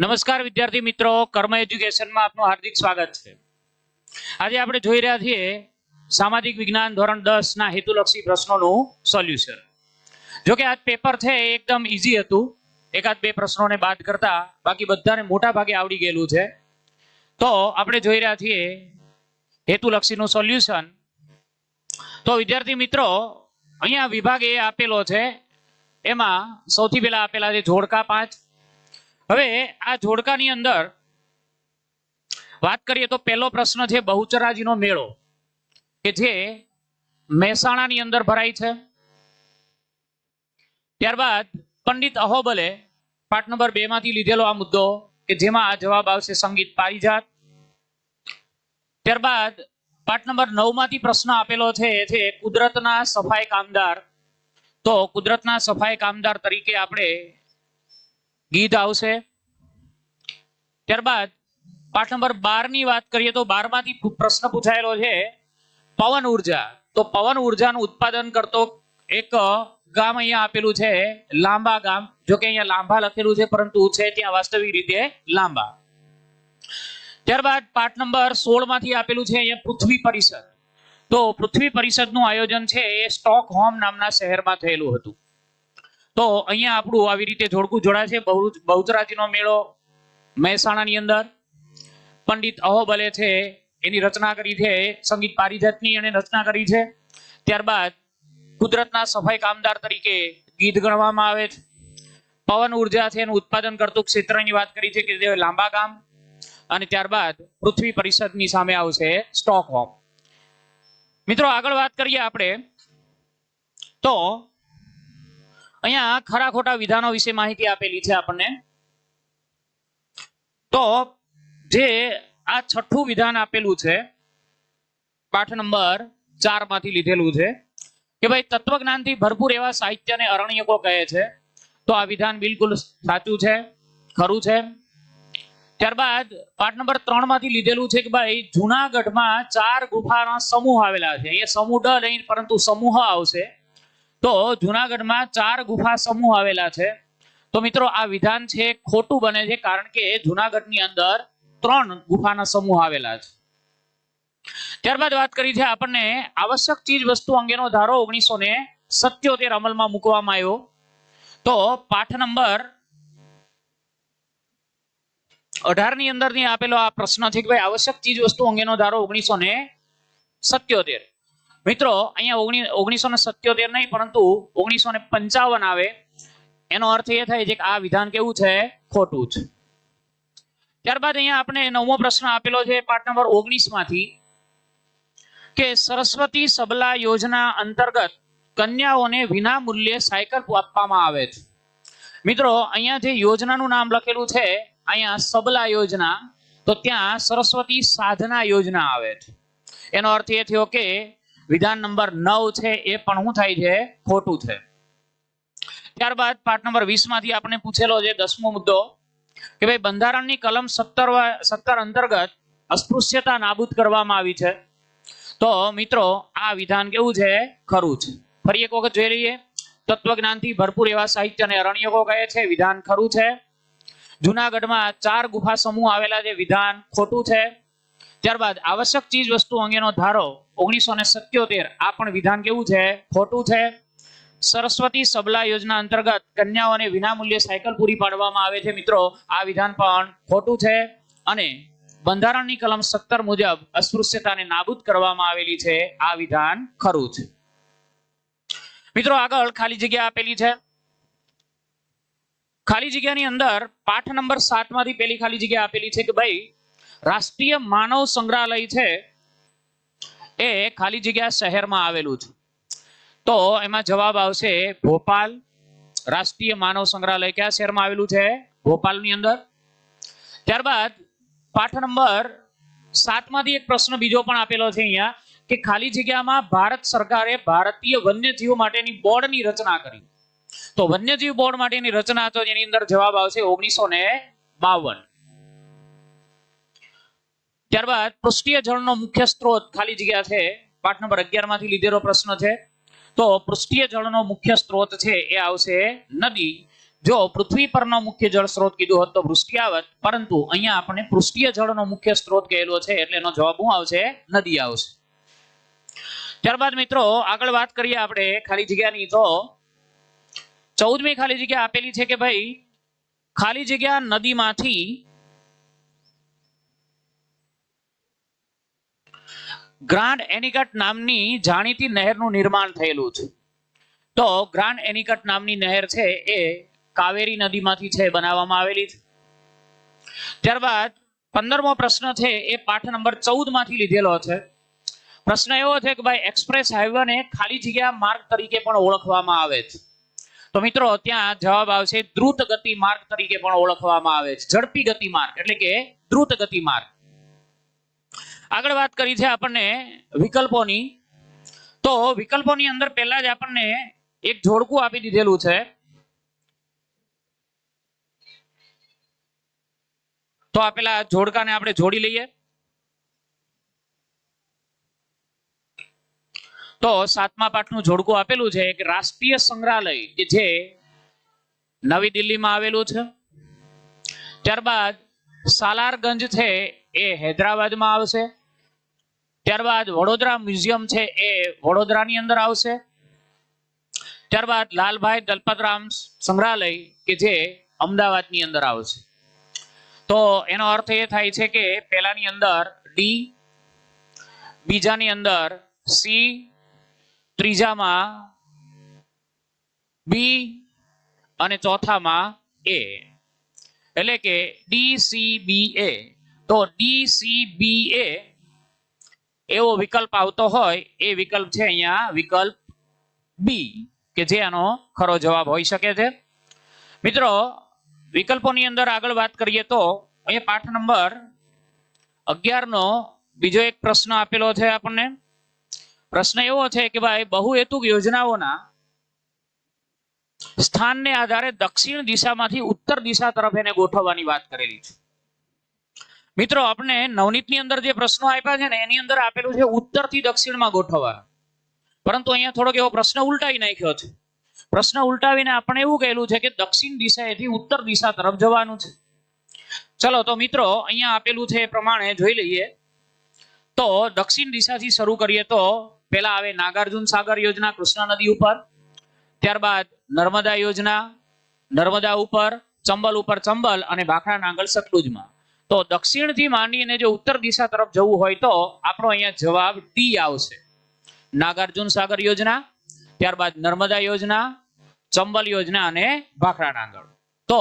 નમસ્કાર વિદ્યાર્થી મિત્રો, કર્મ એજ્યુકેશનમાં આપનું હાર્દિક સ્વાગત છે. આજે આપણે જોઈ રહ્યા છીએ સામાજિક વિજ્ઞાન ધોરણ દસ ના હેતુલક્ષી પ્રશ્નોનું સોલ્યુશન. જો કે આ પેપર છે એ એકદમ ઈઝી હતું. એકાદ બે પ્રશ્નોને બાદ કરતા બાકી બધાને મોટા ભાગે આવડી ગયેલું છે. તો આપણે જોઈ રહ્યા છીએ હેતુલક્ષીનું સોલ્યુશન. તો વિદ્યાર્થી મિત્રો, અહીંયા વિભાગ એ આપેલો છે. એમાં સૌથી પહેલા આપેલા છે જોડકા પાંચ હવે આ જોડકાની અંદર વાત કરીએ તો પહેલો પ્રશ્ન છે બહુચરાજીનો મેળો, કે જે મહેસાણાની અંદર ભરાય છે. ત્યારબાદ પંડિત અહોબલે પાઠ નંબર બે માંથી લીધેલો આ મુદ્દો, કે જેમાં આ જવાબ આવશે સંગીત પારિજાત. ત્યારબાદ પાઠ નંબર નવમાંથી પ્રશ્ન આપેલો છે એ છે કુદરતના સફાઈ કામદાર, તો કુદરતના સફાઈ કામદાર તરીકે આપણે ગીત આવશે. ત્યારબાદ પાઠ નંબર બારની વાત કરીએ તો બારમાંથી પ્રશ્ન પૂછાયેલો છે, પવન ઊર્જા. તો પવન ઉર્જાનું ઉત્પાદન કરતો એક, ગામ અહીંયા આપેલું છે, લાંબા ગામ. જો કે અહીંયા લાંબા લખેલું છે, પરંતુ છે ત્યાં વાસ્તવિક રીતે લાંબા. ત્યારબાદ પાઠ નંબર સોળમાંથી આપેલું છે અહીંયા પૃથ્વી પરિષદ. તો પૃથ્વી પરિષદનું આયોજન છે એ સ્ટોકહોમ નામના શહેરમાં થયેલું હતું. તો અહીંયા આપણું આવી રીતે જોડકું જોડાશે બહુચરાજીનો મેળો મહેસાણાની અંદર. પંડિત અહોબલે છે, એની રચના કરી છે, સંગીત પારિજાતની એને રચના કરી છે. ત્યારબાદ કુદરતના સફાઈ કામદાર તરીકે ગીત ગણવામાં આવે છે. પવન ઊર્જા છે, એનું ઉત્પાદન કરતું ક્ષેત્રની વાત કરી છે કે જે લાંબા ગામ. અને ત્યારબાદ પૃથ્વી પરિષદની સામે આવશે સ્ટોકહોમ. મિત્રો આગળ વાત કરીએ આપણે. તો અહીંયા ખરા ખોટા વિધાનો વિશે માહિતી આપેલી છે આપણને. તો જે આ છઠ્ઠું વિધાન આપેલું છે, પાઠ નંબર ચારમાંથી લીધેલું છે, કે ભાઈ તત્વજ્ઞાનથી ભરપૂર એવા સાહિત્યને અરણ્યકો કહે છે, તો આ વિધાન બિલકુલ સાચું છે, ખરું છે. ત્યારબાદ પાઠ નંબર ત્રણમાંથી લીધેલું છે કે ભાઈ જુનાગઢમાં ચાર ગુફાના સમૂહ આવેલા છે. અહીંયા સમૂહ ડ નહીં, પરંતુ સમૂહ આવશે. તો જુનાગઢમાં ચાર ગુફા સમૂહ આવેલા છે. તો મિત્રો, આ વિધાન છે, ખોટું બને છે, કારણ કે જુનાગઢની અંદર ત્રણ ગુફાના સમૂહ આવેલા છે. ત્યારબાદ વાત કરી છે આપણને આવશ્યક ચીજ વસ્તુ અંગેનો ધારો ઓગણીસો ને સત્યોતેર અમલમાં મૂકવામાં આવ્યો. તો પાઠ નંબર અઢારની અંદર આપેલો આ પ્રશ્ન છે કે ભાઈ, આવશ્યક ચીજ વસ્તુ અંગેનો ધારો ઓગણીસો ને સત્યોતેર. મિત્રો, અહીંયા ઓગણી ઓગણીસો ને સત્યોતેર નહીં, પરંતુ ઓગણીસો ને પંચાવન આવે. એનો અર્થ એ થાય છે કે આ વિધાન કેવું છે? ખોટું છે ત્યારબાદ અહીંયા આપણે નવમો પ્રશ્ન આપેલો છે પાઠ નંબર ઓગણીસમાંથી કે સરસ્વતી સબલા યોજના અંતર્ગત કન્યાઓને વિના મૂલ્યે સાયકલ આપવામાં આવે છે. મિત્રો, અહીંયા જે યોજનાનું નામ લખેલું છે, અહીંયા સબલા યોજના, તો ત્યાં સરસ્વતી સાધના યોજના આવે છે. એનો અર્થ એ થયો કે વિધાન નંબર નવ છે, એ પણ શું થાય છે? ખોટું છે. ત્યારબાદ પાઠ નંબર વીસમાંથી આપણે પૂછેલો છે દસમો મુદ્દો કે ભાઈ બંધારણની કલમ સત્તર સત્તર અંતર્ગત અસ્પૃશ્યતા નાબૂદ કરવામાં આવી છે. તો મિત્રો, આ વિધાન કેવું છે? ખરું છે. ફરી એક વખત જોઈ લઈએ. તત્વજ્ઞાનથી ભરપૂર એવા સાહિત્ય અને અરણ્યકો કહે છે, વિધાન ખરું છે. જુનાગઢમાં ચાર ગુફા સમૂહ આવેલા છે, વિધાન ખોટું છે. ત્યારબાદ આવશ્યક ચીજ વસ્તુ અંગેનો ધારો ઓગણીસો ને સત્યોતેર, આ પણ વિધાન કેવું છે? ખોટું છે? સરસ્વતી સબલા યોજના અંતર્ગત કન્યાઓને વિનામૂલ્યે સાયકલ પૂરી પાડવામાં આવે છે મિત્રો. આ વિધાન પણ ખોટું છે. અને બંધારણની કલમ સત્તર મુજબ અસ્પૃશ્યતાને નાબૂદ કરવામાં આવેલી છે. આ વિધાન ખરું છે. મિત્રો, આગળ ખાલી જગ્યા આપેલી છે. ખાલી જગ્યાની અંદર પાઠ નંબર સાતમાંથી પેલી ખાલી જગ્યા આપેલી છે કે ભાઈ, રાષ્ટ્રીય માનવ સંગ્રહાલય છે એ ખાલી જગ્યા શહેરમાં આવેલું છે. તો એમાં જવાબ આવશે ભોપાલ રાષ્ટ્રીય માનવ સંગ્રહાલય કયા શહેરમાં આવેલું છે? ભોપાલની અંદર. ત્યારબાદ પાઠ નંબર સાતમાંથી એક પ્રશ્ન બીજો પણ આપેલો છે અહીંયા કે ખાલી જગ્યામાં ભારત સરકારે ભારતીય વન્યજીવ માટેની બોર્ડની રચના કરી. તો વન્યજીવ બોર્ડ માટેની રચના તો એની અંદર જવાબ આવશે ઓગણીસો ને બાવન. ત્યારબાદ પૃષ્ઠીય જળનો મુખ્ય સ્ત્રોત ખાલી જગ્યા છે. પાઠ નંબર અગિયારમાંથી લીધેલો પ્રશ્ન છે. તો પૃષ્ઠીય જળનો મુખ્ય સ્ત્રોત છે એ આવશે નદી. જો પૃથ્વી પરનો મુખ્ય જળ સ્ત્રોત કીધું હોત તો વૃષ્ટિ આવત. પરંતુ અહીંયા આપણે પૃષ્ઠીય જળનો મુખ્ય સ્ત્રોત કહેલો છે એટલે એનો જવાબ શું આવશે? નદી આવશે. ત્યારબાદ મિત્રો આગળ વાત કરીએ આપણે ખાલી જગ્યાની. તો ચૌદમી ખાલી જગ્યા આપેલી છે કે ભાઈ ખાલી જગ્યા નદીમાંથી ગ્રાન્ડ એનિકટ નામની જાણીતી નહેરનું નિર્માણ થયેલું છે. તો ગ્રાન્ડ એનિકટ નામની નહેર છે એ કાવેરી નદીમાંથી છે, બનાવવામાં આવેલી છે. ત્યારબાદ પંદરમો પ્રશ્ન છે એ પાઠ નંબર ચૌદમાંથી લીધેલો છે. પ્રશ્ન એવો છે કે ભાઈ એક્સપ્રેસ હાઈવેને ખાલી જગ્યા માર્ગ તરીકે પણ ઓળખવામાં આવે છે. તો મિત્રો, ત્યાં જવાબ આવશે દ્રુત ગતિ માર્ગ તરીકે પણ ઓળખવામાં આવે છે. ઝડપી ગતિ માર્ગ, એટલે કે દ્રુત ગતિ માર્ગ. આગળ વાત કરી છે આપણને વિકલ્પોની. તો વિકલ્પોની અંદર પહેલા જ આપણને એક જોડકું આપી દીધેલું છે. તો આ પેલા જોડકાને આપણે જોડી લઈએ. તો સાતમા પાઠનું જોડકું આપેલું છે કે રાષ્ટ્રીય સંગ્રહાલય, કે જે નવી દિલ્હીમાં આવેલું છે. ત્યારબાદ સાલારગંજ છે, એ હૈદરાબાદમાં આવશે. ત્યારબાદ વડોદરા મ્યુઝિયમ છે એ વડોદરાની અંદર આવશે. ત્યારબાદ લાલભાઈ દલપતરામ સંગ્રહાલય કે જે અમદાવાદની અંદર આવશે. તો એનો અર્થ એ થાય છે કે પહેલાની અંદર ડી બીજાની અંદર સી ત્રીજામાં બી અને ચોથામાં એ એટલે કે ડી સી બી એ તો ડી સી બી એ એવો વિકલ્પ આવતો હોય, એ વિકલ્પ છે અહીંયા વિકલ્પ બી કે જે આનો ખરો જવાબ હોઈ શકે છે. મિત્રો, વિકલ્પોની અંદર આગળ વાત કરીએ તો અહીંયા પાઠ નંબર અગિયાર નો બીજો એક પ્રશ્ન આપેલો છે આપણને. પ્રશ્ન એવો છે કે ભાઈ, બહુહેતુક યોજનાઓના સ્થાનને આધારે દક્ષિણ દિશામાંથી ઉત્તર દિશા તરફ એને ગોઠવવાની વાત કરેલી છે. મિત્રો આપણે નવનીતની અંદર જે પ્રશ્નો આપ્યા છે ને, એની અંદર આપેલું છે ઉત્તરથી દક્ષિણમાં ગોઠવવા. પરંતુ અહીંયા થોડોક એવો પ્રશ્ન ઉલટાવી નાખ્યો છે. પ્રશ્ન ઉલટાવીને આપણે એવું કહેલું છે કે દક્ષિણ દિશાએથી ઉત્તર દિશા તરફ જવાનું છે. ચલો, તો મિત્રો, અહીંયા આપેલું છે એ પ્રમાણે જોઈ લઈએ. તો દક્ષિણ દિશાથી શરૂ કરીએ તો પહેલા આવે નાગાર્જુન સાગર યોજના, કૃષ્ણા નદી ઉપર. ત્યારબાદ નર્મદા યોજના, નર્મદા ઉપર, ચંબલ ઉપર ચંબલ અને ભાખરા નાંગલ સતલુજમાં. તો દક્ષિણથી માંડીને જો ઉત્તર દિશા તરફ જવું હોય તો આપણો અહીંયા જવાબ ટી આવશે. નાગાર્જુન સાગર યોજના, ત્યારબાદ નર્મદા યોજના, ચંબલ યોજના અને ભાખરા ડાંગર તો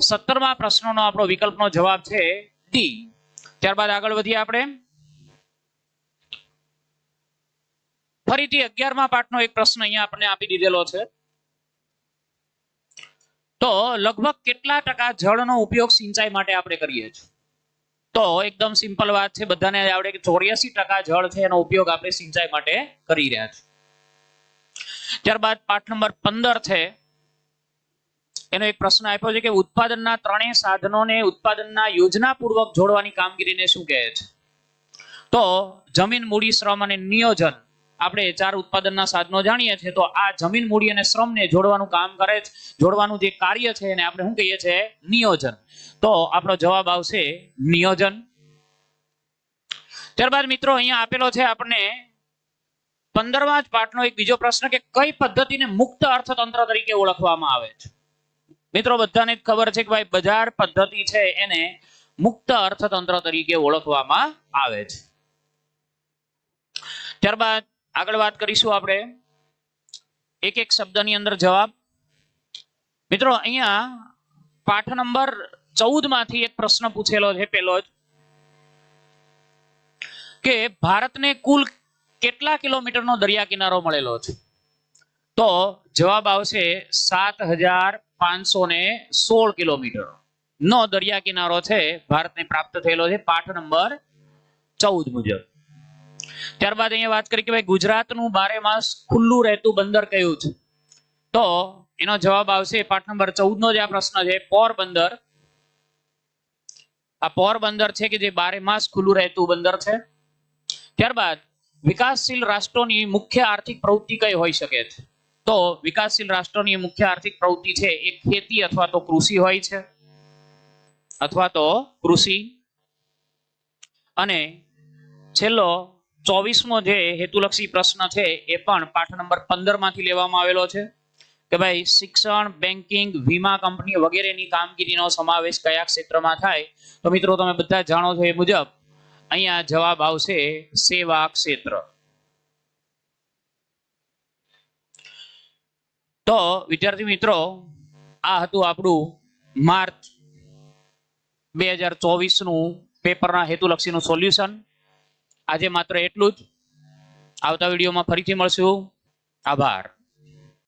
સત્તરમા પ્રશ્નનો આપણો વિકલ્પનો જવાબ છે ડી ત્યારબાદ આગળ વધીએ આપણે. ફરીથી અગિયારમા પાઠનો એક પ્રશ્ન અહીંયા આપણને આપી દીધેલો છે. તો લગભગ કેટલા ટકા જળનો ઉપયોગ સિંચાઈ માટે આપણે કરીએ છીએ? તો એકદમ સિમ્પલ વાત છે, બધાને આવડે કે ચોર્યાસી ટકા જળ છે એનો ઉપયોગ આપણે સિંચાઈ માટે કરી રહ્યા છીએ. ત્યારબાદ પાઠ નંબર પંદર છે, એનો એક પ્રશ્ન આપ્યો છે કે ઉત્પાદનના ત્રણેય સાધનોને ઉત્પાદનના યોજનાપૂર્વક જોડવાની કામગીરીને શું કહે છે? તો જમીન, મૂડી, શ્રમ અને નિયોજન આપણે ચાર ઉત્પાદનના સાધનો જાણીએ છીએ, તો આ જમીન મૂડી અને શ્રમને જોડવાનું કામ કરે છે, જોડવાનું જે કાર્ય છે એને આપણે શું કહીએ છીએ? નિયોજન. તો આપણો જવાબ આવશે નિયોજન. ત્યારબાદ મિત્રો અહીંયા આપેલો છે આપણને પંદરમા જ પાઠનો એક બીજો પ્રશ્ન કે કઈ પદ્ધતિને મુક્ત અર્થતંત્ર તરીકે ઓળખવામાં આવે છે? મિત્રો, બધાને જ ખબર છે કે ભાઈ બજાર પદ્ધતિ છે એને મુક્ત અર્થતંત્ર તરીકે ઓળખવામાં આવે છે. ત્યારબાદ આગળ વાત કરીશું આપણે. એક એક શબ્દની અંદર જવાબ. મિત્રો, અહીંયા પાઠ નંબર ચૌદમાંથી એક પ્રશ્ન પૂછેલો છે પેલો જ. કે ભારતને કુલ કેટલા કિલોમીટરનો દરિયા કિનારો મળેલો છે? તો જવાબ આવશે સાત હજાર પાંચસો ને સોળ કિલોમીટર. નો દરિયા કિનારો છે, ભારતને પ્રાપ્ત થયેલો છે પાઠ નંબર ચૌદ મુજબ. ત્યારબાદ અહીંયા વાત કરી કે ભાઈ ગુજરાતનું બારે માસ ખુલ્લું રહેતું બંદર કયું છે? તો એનો જવાબ આવશે પાઠ નંબર ચૌદ નો જે આ પ્રશ્ન છે પોરબંદર આ પોરબંદર છે કે જે બારે માસ ખુલ્લું રહેતું બંદર છે? ત્યારબાદ વિકાસશીલ રાષ્ટ્રોની મુખ્ય આર્થિક પ્રવૃત્તિ કઈ હોઈ શકે છે? તો વિકાસશીલ રાષ્ટ્રોની મુખ્ય આર્થિક પ્રવૃત્તિ છે એ ખેતી અથવા તો કૃષિ હોય છે, અથવા તો કૃષિ. અને છેલ્લો ચોવીસમો જે હેતુલક્ષી પ્રશ્ન છે એ પણ પાઠ નંબર પંદરમાંથી લેવામાં આવેલો છે કે ભાઈ શિક્ષણ બેન્કિંગ વીમા કંપની વગેરેની કામગીરીનો સમાવેશ કયા ક્ષેત્રમાં થાય? તો મિત્રો તમે બધા જાણો છો એ મુજબ અહીંયા જવાબ આવશે સેવા ક્ષેત્ર. તો વિદ્યાર્થી મિત્રો, આ હતું આપણું માર્ચ બે હજાર ચોવીસનું પેપરના હેતુલક્ષીનું સોલ્યુશન. આજે માત્ર એટલું જ. આવતા વિડીયોમાં ફરીથી મળશું. આભાર.